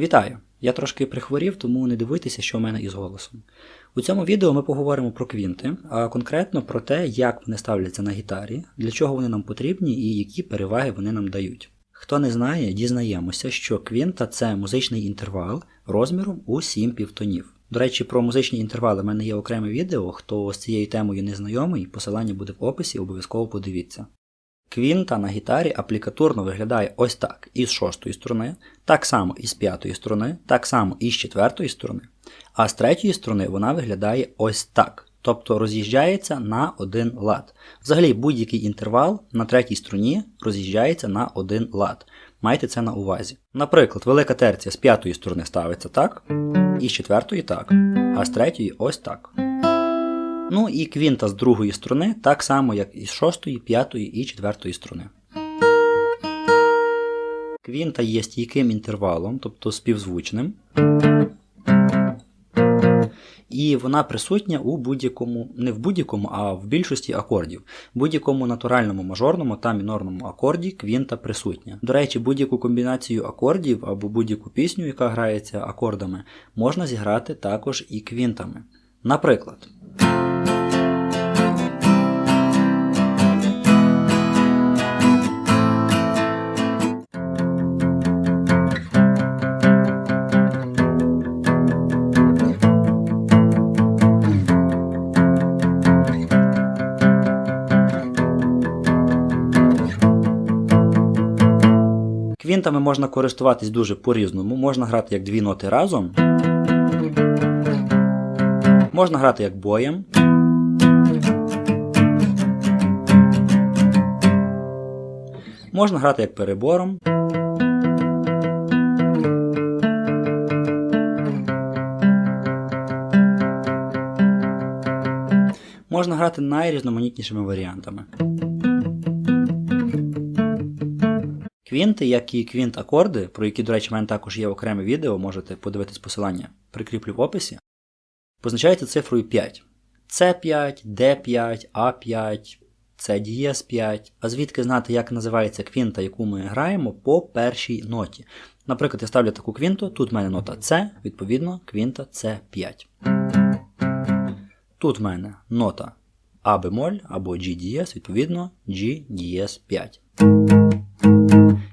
Вітаю! Я трошки прихворів, тому не дивуйтеся, що в мене із голосом. У цьому відео ми поговоримо про квінти, а конкретно про те, як вони ставляться на гітарі, для чого вони нам потрібні і які переваги вони нам дають. Хто не знає, дізнаємося, що квінта це музичний інтервал розміром у 7 півтонів. До речі, про музичні інтервали в мене є окреме відео. Хто з цією темою не знайомий, посилання буде в описі, обов'язково подивіться. Квінта на гітарі аплікатурно виглядає ось так із шостої струни, так само із п'ятої струни, так само із четвертої струни, а з третьої струни вона виглядає ось так. Тобто роз'їжджається на один лад. Взагалі будь-який інтервал на третій струні роз'їжджається на один лад. Майте це на увазі. Наприклад, велика терція з п'ятої струни ставиться так, і з четвертої так, а з третьої ось так. Ну і квінта з другої струни так само, як і з шостої, п'ятої і четвертої струни. Квінта є стійким інтервалом, тобто співзвучним. І вона присутня у будь-якому, не в будь-якому, а в більшості акордів. В будь-якому натуральному мажорному та мінорному акорді квінта присутня. До речі, будь-яку комбінацію акордів або будь-яку пісню, яка грається акордами, можна зіграти також і квінтами. Наприклад. Квінтами можна користуватись дуже по-різному. Можна грати як дві ноти разом. Можна грати як боєм. Можна грати як перебором. Можна грати найрізноманітнішими варіантами. Квінти, як і квінт-акорди, про які, до речі, в мене також є окреме відео, можете подивитись посилання, прикріплю в описі, позначаються цифрою 5. С5, Д5, А5, С дієс 5. А звідки знати, як називається квінта, яку ми граємо, по першій ноті. Наприклад, я ставлю таку квінту, тут в мене нота С, відповідно, квінта С5. Тут в мене нота А бемоль або G дієс, відповідно, G дієс 5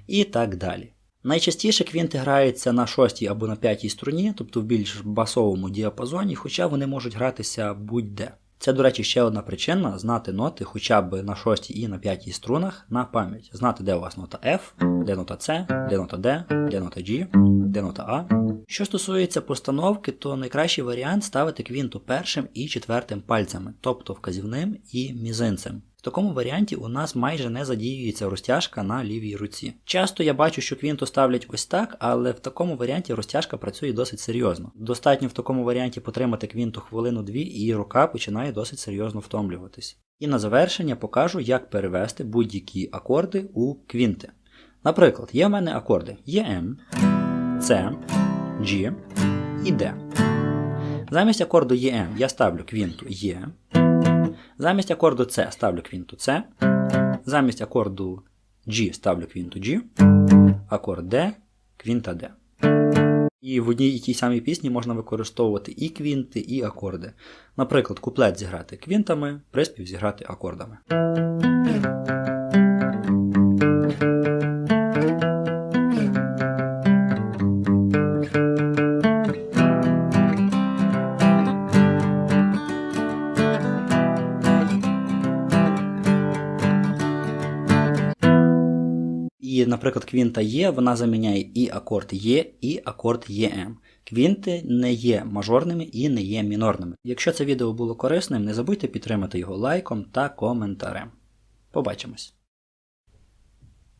і так далі. Найчастіше квінти граються на шостій або на п'ятій струні, тобто в більш басовому діапазоні, хоча вони можуть гратися будь-де. Це, до речі, ще одна причина знати ноти хоча б на шостій і на п'ятій струнах на пам'ять. Знати, де у вас нота F, де нота C, де нота D, де нота G, де нота А. Що стосується постановки, то найкращий варіант ставити квінту першим і четвертим пальцями, тобто вказівним і мізинцем. Такому варіанті у нас майже не задіюється розтяжка на лівій руці. Часто я бачу, що квінту ставлять ось так, але в такому варіанті розтяжка працює досить серйозно. Достатньо в такому варіанті потримати квінту хвилину-дві, і рука починає досить серйозно втомлюватись. І на завершення покажу, як перевести будь-які акорди у квінти. Наприклад, є в мене акорди EM, C, G і D. Замість акорду EM я ставлю квінту E. Замість акорду С ставлю квінту С. Замість акорду G ставлю квінту G. Акорд D, квінта D. І в одній і тій самій пісні можна використовувати і квінти, і акорди. Наприклад, куплет зіграти квінтами, приспів зіграти акордами. І, наприклад, квінта Є, вона заміняє і акорд Є, і акорд ЄМ. Квінти не є мажорними і не є мінорними. Якщо це відео було корисним, не забудьте підтримати його лайком та коментарем. Побачимось!